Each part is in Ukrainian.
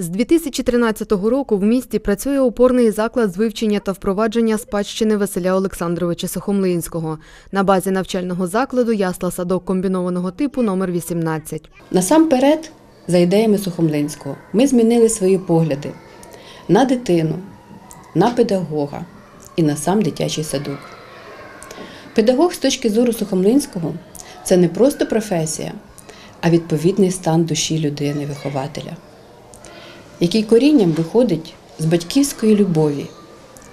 З 2013 року в місті працює опорний заклад з вивчення та впровадження спадщини Василя Олександровича Сухомлинського на базі навчального закладу ясла садок комбінованого типу номер 18. Насамперед, за ідеями Сухомлинського, ми змінили свої погляди на дитину, на педагога і на сам дитячий садок. Педагог з точки зору Сухомлинського це не просто професія, а відповідний стан душі людини-вихователя, який корінням виходить з батьківської любові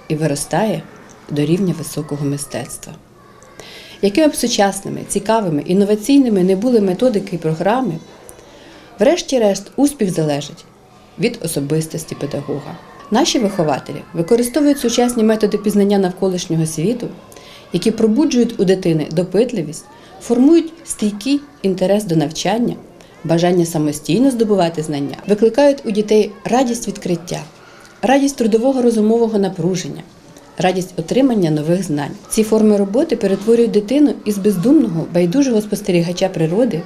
і виростає до рівня високого мистецтва. Якими б сучасними, цікавими, інноваційними не були методики і програми, врешті-решт успіх залежить від особистості педагога. Наші вихователі використовують сучасні методи пізнання навколишнього світу, які пробуджують у дитини допитливість, формують стійкий інтерес до навчання, бажання самостійно здобувати знання, викликають у дітей радість відкриття, радість трудового розумового напруження, радість отримання нових знань. Ці форми роботи перетворюють дитину із бездумного, байдужого спостерігача природи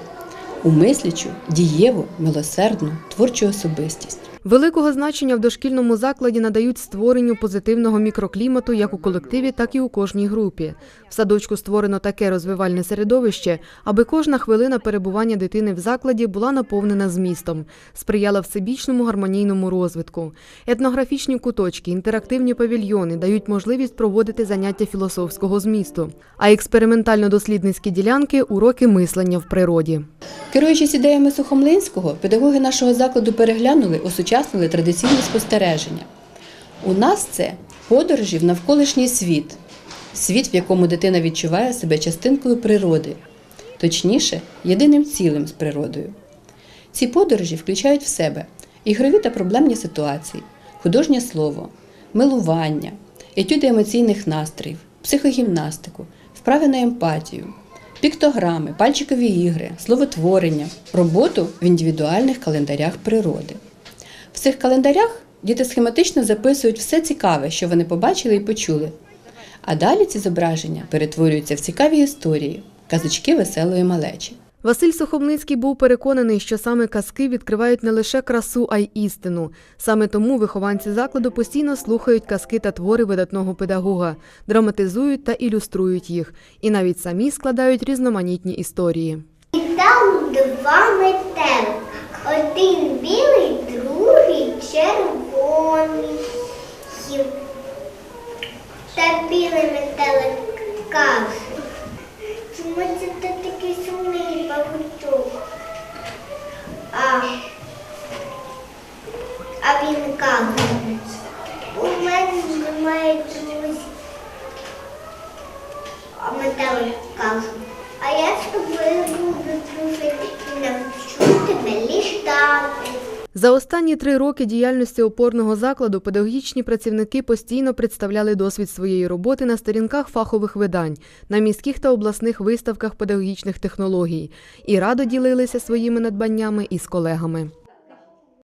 у мислячу, дієву, милосердну, творчу особистість. Великого значення в дошкільному закладі надають створенню позитивного мікроклімату як у колективі, так і у кожній групі. В садочку створено таке розвивальне середовище, аби кожна хвилина перебування дитини в закладі була наповнена змістом, сприяла всебічному гармонійному розвитку. Етнографічні куточки, інтерактивні павільйони дають можливість проводити заняття філософського змісту, а експериментально-дослідницькі ділянки уроки мислення в природі. Керуючись ідеями Сухомлинського, педагоги нашого закладу переглянули, осучаснили традиційні спостереження. У нас це подорожі в навколишній світ, світ, в якому дитина відчуває себе частинкою природи, точніше, єдиним цілим з природою. Ці подорожі включають в себе ігрові та проблемні ситуації, художнє слово, милування, етюди емоційних настроїв, психогімнастику, вправи на емпатію, піктограми, пальчикові ігри, словотворення, роботу в індивідуальних календарях природи. В цих календарях діти схематично записують все цікаве, що вони побачили і почули. А далі ці зображення перетворюються в цікаві історії, казочки веселої малечі. Василь Сухомлинський був переконаний, що саме казки відкривають не лише красу, а й істину. Саме тому вихованці закладу постійно слухають казки та твори видатного педагога, драматизують та ілюструють їх, і навіть самі складають різноманітні історії. І там два метелика. Один білий, каже. Чому це ти такий сумний павучок? А, а він каже. У мене немає друзів. А метелик каже. А я з тобою буду За останні три роки діяльності опорного закладу педагогічні працівники постійно представляли досвід своєї роботи на сторінках фахових видань, на міських та обласних виставках педагогічних технологій і радо ділилися своїми надбаннями із колегами.